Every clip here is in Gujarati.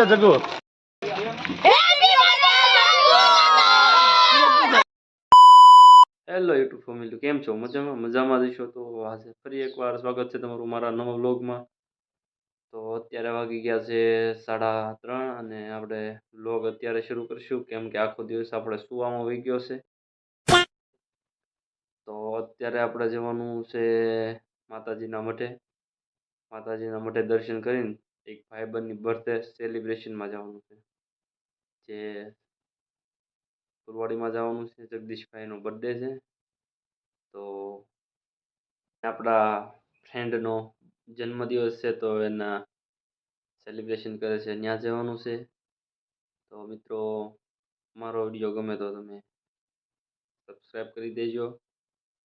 જગો જગુ હેલો યુટ્યુબ ફેમિલી કેમ છો? મજામાં? મજામાં જઈશો તો આજે ફરી એકવાર સ્વાગત છે તમારું મારા નવા વ્લોગમાં. તો અત્યારે વાગી ગયા છે સાડા ત્રણ અને આપણે વ્લોગ અત્યારે શરૂ કરીશું. કેમ કે આખો દિવસ આપણે સુવામાં વહી ગયો છે. તો અત્યારે આપણે જવાનું છે માતાજીના મઠે. માતાજીના મઠે દર્શન કરીને એક ભાઈબંધની બર્થડે સેલિબ્રેશનમાં જવાનું છે. જે ફુલવાડીમાં જવાનું છે, જગદીશભાઈનો બર્થડે છે. તો આપણા ફ્રેન્ડનો જન્મદિવસ છે, તો એના સેલિબ્રેશન કરે છે. ત્યાં જવાનું છે. તો મિત્રો, મારો વીડિયો ગમે તો તમે સબસ્ક્રાઈબ કરી દેજો.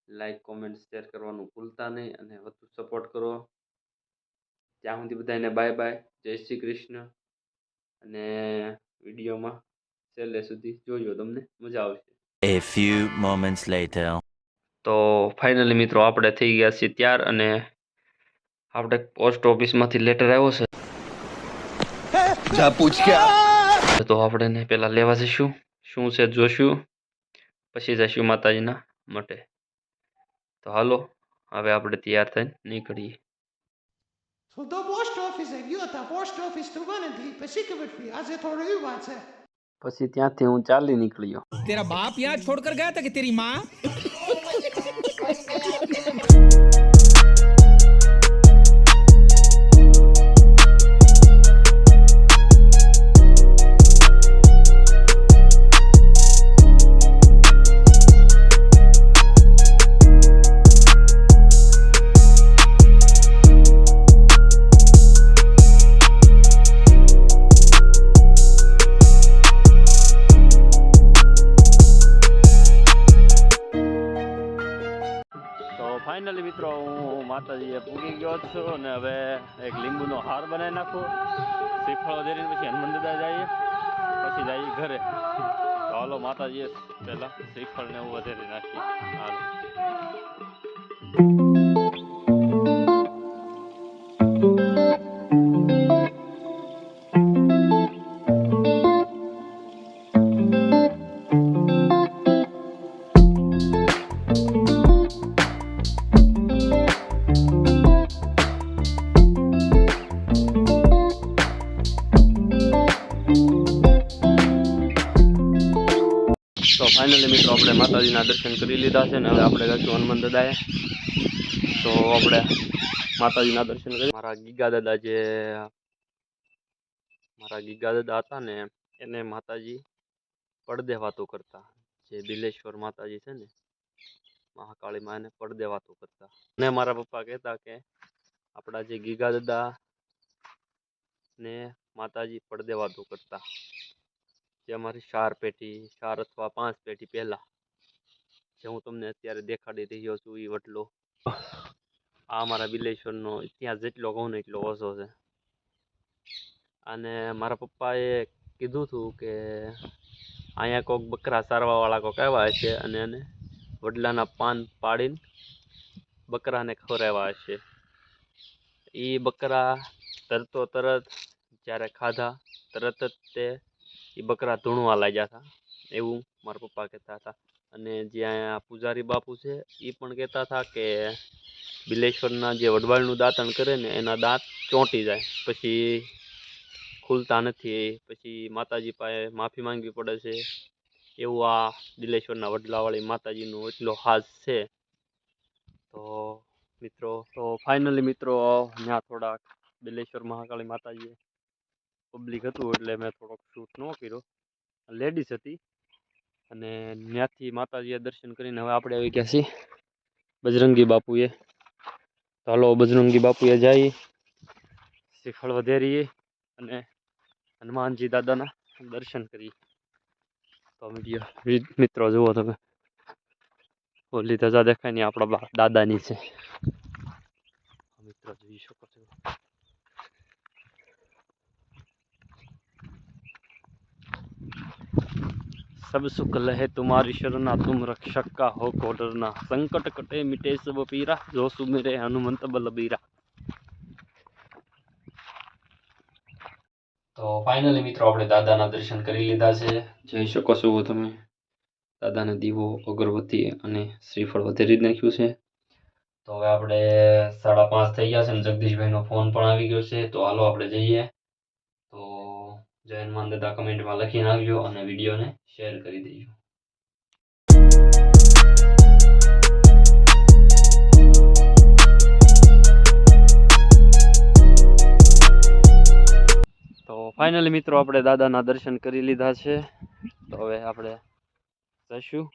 લાઈક કોમેન્ટ શેર કરવાનું ભૂલતા નહીં અને વધુ સપોર્ટ કરો. ત્યાં સુધી બધાને બાય બાય જય શ્રી કૃષ્ણ. અને વિડીયોમાં છેલ્લે સુધી જોજો તમને. મજા આવશે. A few moments later. તો ફાઇનલી મિત્રો આપણે થઈ ગયા છીએ ત્યાર અને આપણે પોસ્ટ ઓફિસમાંથી લેટર આવ્યો છે. જા પૂછ કે તો આપણે એને પહેલાં લેવા જઈશું. શું છે જોશું? પછી જઈશું માતાજીના માટે તો હાલો હવે આપણે તૈયાર થઈને નીકળીએ. Så de પોસ્ટ ગયો હતા પોસ્ટ ઓફિસ નથી પછી ખબર પડી આજે થોડું એવું વાત છે પછી ત્યાંથી હું ચાલી નીકળ્યો. તેરા બાપ યાદ યહાં છોડકર ગયા તા કે તેરી માં માતાજીએ પૂગી ગયો છું અને હવે એક લીંબુનો હાર બનાવી નાખું. શ્રીફળ વધેરીને પછી હનુમાન દાદા જઈએ. પછી જઈએ ઘરે. હાલો માતાજીએ પહેલાં શ્રીફળને એવું વધેરી નાખીએ. હાલો. ફાઇનલી મિત્રો આપણે માતાજીના દર્શન કરી લીધા છે ને હવે આપણે જઈશું હનુમાન દાદાએ. તો આપણે માતાજીના દર્શન કરી મારા ગીગા દાદા જે મારા ગીગા દાદા હતા ને, એને માતાજી પડદે વાતો કરતા. જે બિલેશ્વર માતાજી છે ને મહાકાળી માને પડદે વાતો કરતા. અને મારા પપ્પા કહેતા કે આપણા જે ગીગા દાદા ને માતાજી પડદે વાતો કરતા. જે અમારી ચાર પેટી, ચાર અથવા પાંચ પેટી પહેલા, જે હું તમને અત્યારે દેખાડી રહ્યો છું એ વટલો આ અમારા બિલેશ્વરનો ઇતિહાસ જેટલો કહું ને એટલો ઓછો છે. અને મારા પપ્પાએ કીધું હતું કે અહીંયા કોઈક બકરા સારવાવાળા કોઈક આવ્યા હશે અને એને વડલાના પાન પાડીને બકરાને ખવડાવ્યા હશે એ બકરા તરતો તરત જ્યારે ખાધા, તરત જ તે એ બકરા ધૂણવા લાગ્યા હતા. એવું મારા પપ્પા કહેતા હતા. અને જ્યાં પૂજારી બાપુ છે, એ પણ કહેતા હતા કે બિલેશ્વરના જે વડવાળનું દાંતણ કરે ને, એના દાંત ચોંટી જાય. પછી ખુલતા નથી, પછી માતાજી પાસે માફી માંગવી પડે છે. એવું આ બિલેશ્વરના વડલાવાળી માતાજીનો એટલો હાથ છે. તો મિત્રો, તો ફાઇનલી મિત્રો ત્યાં થોડાક બિલેશ્વર મહાકાળી માતાજીએ પબ્લિક હતું એટલે મેં થોડોક શૂટ ન કર્યો. લેડીઝ હતી. અને ત્યાંથી માતાજીએ દર્શન કરીને હવે આપણે આવી ગયા છીએ બજરંગી બાપુએ. તો હાલો બજરંગી બાપુએ જઈએ. શ્રીફળ વધેરીએ અને હનુમાનજી દાદાના દર્શન કરીએ. તો મિત્રો જુઓ તમે. ઓલી ધજા દેખાય ને આપણા દાદાની છે. મિત્રો જોઈ શકો છો सब सुख लहे तुम्हारी शरणा तुम रक्षक का हो को डरना संकट कटे मिटे सब पीरा जो सुमिरे हनुमंत बलबीरा તો ફાઇનલી મિત્રો આપણે દાદાના દર્શન કરી લીધા છે જોઈ શકો છો તમે દાદાને દીવો અગરબત્તી અને શ્રીફળ વધારી જ નાખ્યું છે તો હવે આપણે સાડા પાંચ થઈ ગયા છે અને જગદીશભાઈનો ફોન પણ આવી ગયો છે તો હાલો આપણે જઈએ તો જય હનુમાન કમેન્ટમાં લખી નાખજો અને વિડીયોને શેર કરી દેજો. તો ફાઇનલી મિત્રો આપણે દાદાના દર્શન કરી લીધા છે. તો હવે આપણે જઈશું.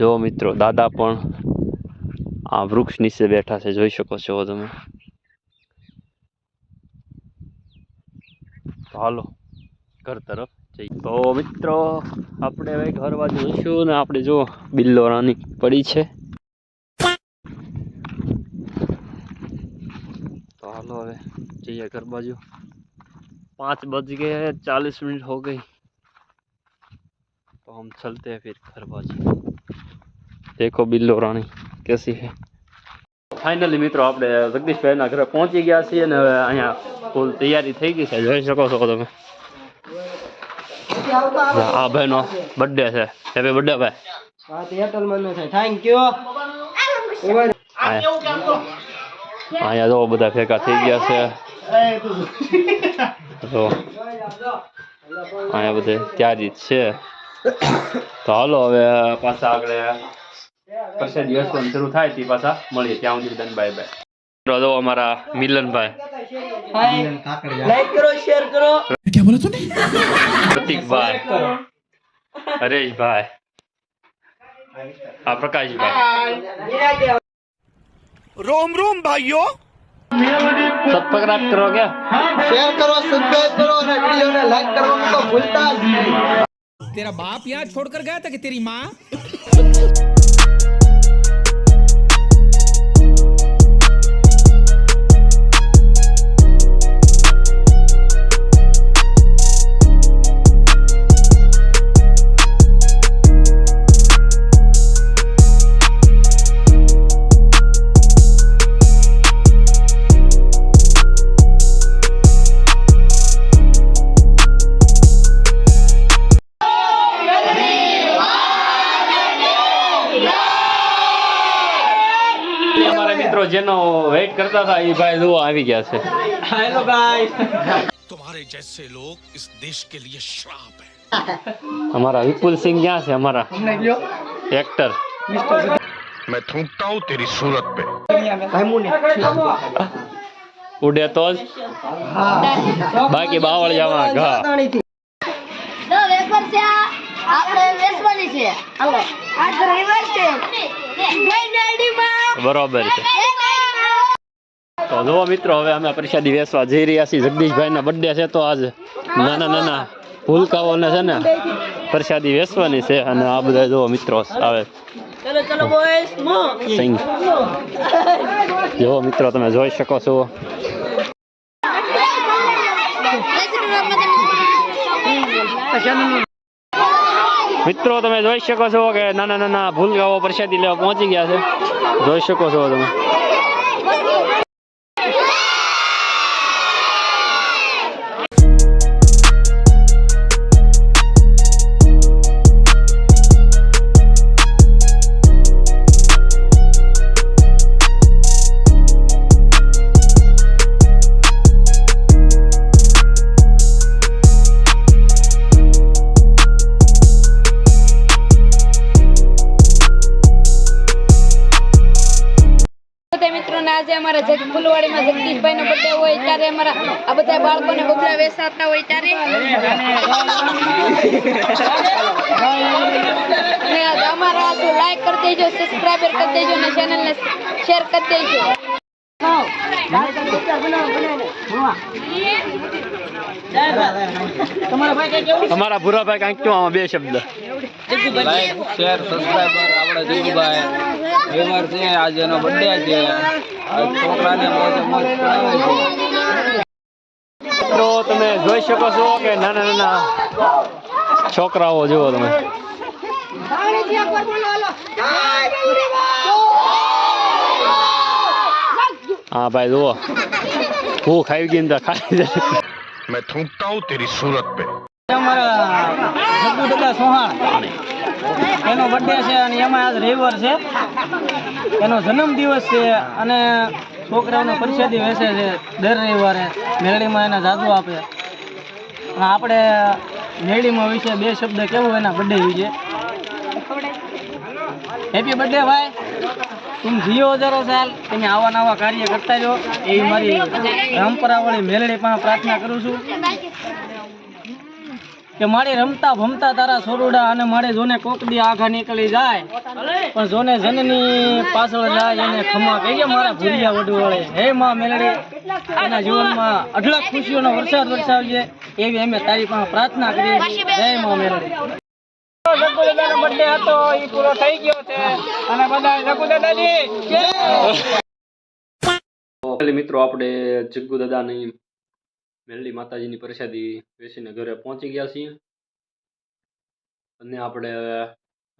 જો મિત્રો દાદા પણ આ વૃક્ષ નીચે બેઠા છે, જોઈ શકો છો તમે. તો હાલો ઘર તરફ જઈએ તો મિત્રો આપણે હવે ઘર બાજુ જઈશું ને આપણે જો બિલ્લો રાની પડી છે तो हालो હવે જઈએ ઘર બાજુ पाँच बज गए हैं चालीस मिनट हो गई तो हम चलते हैं फिर घर बाजू देखो बिल्लो रानी कैसी है ફાઇનલી મિત્રો આપણે જગદીશભાઈના ઘરે પહોંચી ગયા છીએ અને હવે અહીંયા ફૂલ તૈયારી થઈ ગઈ છે જોઈ શકો છો તમે. આ ભાઈનો બર્થડે છે. હેપી બર્થડે ભાઈ. થેન્ક યુ અહીંયા જો બધા ભેગા થઈ ગયા છે. તો અહીંયા બધે તૈયારી જ છે. તો હાલો હવે પાછા આગળ પછી દિવસ શરૂ થાય તે પાછા મળીએ ત્યાં સુધી. બાય બાય જો અમારા મિલનભાઈ. લાઈક કરો શેર કરો પ્રતિકભાઈ હરેશભાઈ આ પ્રકાશભાઈ रोम रोम भाइयों સબસ્ક્રાઇબ કરો કે શેર કરો સબસ્ક્રાઇબ કરો અને વિડીયોને લાઈક કરવાનું તો ભૂલતા જ નહીં तेरा बाप यहाँ छोड़कर गया था कि तेरी माँ વેઇટ કરતા હતા એ ભાઈ જુઓ આવી ગયા છે હેલો ગાઈસ तुम्हारे जैसे लोग इस देश के लिए श्राप है અમારા વિપુલ સિંહ ક્યાં છે અમારા એક્ટર मैं थूकता हूँ तेरी सूरत पे ઉડે તો જ બાકી બાવળ જવા ઘા તો વેફર છે આ આપણે વેચવાની છે હાલો આજ રવિવાર છે જય ડેડીમાં બરોબર છે તો જુઓ મિત્રો હવે અમે પ્રસાદી વેચવા જઈ રહ્યા છીએ. જગદીશભાઈના બર્થડે છે તો આજ નાના નાના ભૂલકાઓને છે ને પ્રસાદી વેચવાની છે અને આ બધા જુઓ મિત્રો આવે. જુઓ મિત્રો તમે જોઈ શકો છો. મિત્રો તમે જોઈ શકો છો કે નાના નાના ભૂલકાઓ પ્રસાદી લેવા પહોંચી ગયા છે. જોઈ શકો છો તમે. બગલા વેસાતા હોય ત્યારે? અને અમારા આ લાઈક કરી દેજો સબસ્ક્રાઈબર કરી દેજો અને ચેનલને શેર કરી દેજો. તમારા ભાઈ કઈ અમારા ભૂરાભાઈ કાંઈક કયો આમાં બે શબ્દ? લાઈક શેર સબસ્ક્રાઈબર આપણા જીગુભાઈ વ્યવહાર છે આજે એનો બર્થડે છે. છોકરાને મોજ મોજ કરાવે છે. તમે જોઈ શકો છો કે નાના નાના છોકરાઓ જુઓ તમે. હા ભાઈ જુઓ. હું ખાઈ ગઈ અંદર ખાઈ જાય મેં થૂંકતા હું તેરી સુરત પે. એનો બર્થડે છે અને એમાં આજ રવિવાર છે. એનો જન્મ દિવસ છે અને છોકરાઓને પરિષદી વેચે છે દર રવિવારે, મેળીમાં એના જાદુ આપે. આપણે મેળીમાં વિશે બે શબ્દ કેવું એના બર્થડે વિશે હેપી બર્થડે ભાઈ. તું જીઓ જરો સાલ. તમે આવા નવા કાર્ય કરતા જો એવી મારી પરંપરાવાળી મેળડી પાસે પ્રાર્થના કરું છું. કે મારે રમતા ભમતા તારા સોરુડા અને મારે જોને કોકડી આખા નીકળી જાય. પણ જોને જનની પાછળ જાય એને ખમા કહીએ મારા ભૂલિયા વડુ વળે હે માં મેલડી એના જીવનમાં અઢળક ખુશીઓનો વરસાદ વરસાવજે એવી અમે તારી પાસે પ્રાર્થના કરીએ હે જય માં મેલડી. બર્થડે હતો એ પૂરો થઈ ગયો છે અને બધા જગુદાદાજી તો મિત્રો આપણે જગ્ગુ દાદાની મેલડી માતાજીની પ્રસાદી બેસીને ઘરે પહોંચી ગયા છીએ. અને આપણે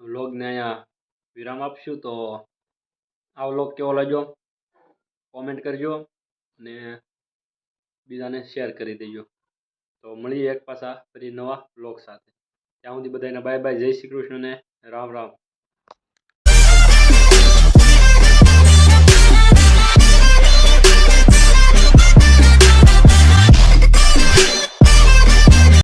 વ્લોગને અહીંયા વિરામ આપશું. તો આ વ્લોગ કેવો લાગ્યો? કોમેન્ટ કરજો અને બીજાને શેર કરી દેજો. તો મળીએ એક પાછા ફરી નવા વ્લોગ સાથે. ત્યાં સુધી બધાને બાય બાય. જય શ્રી કૃષ્ણ ને રામ રામ.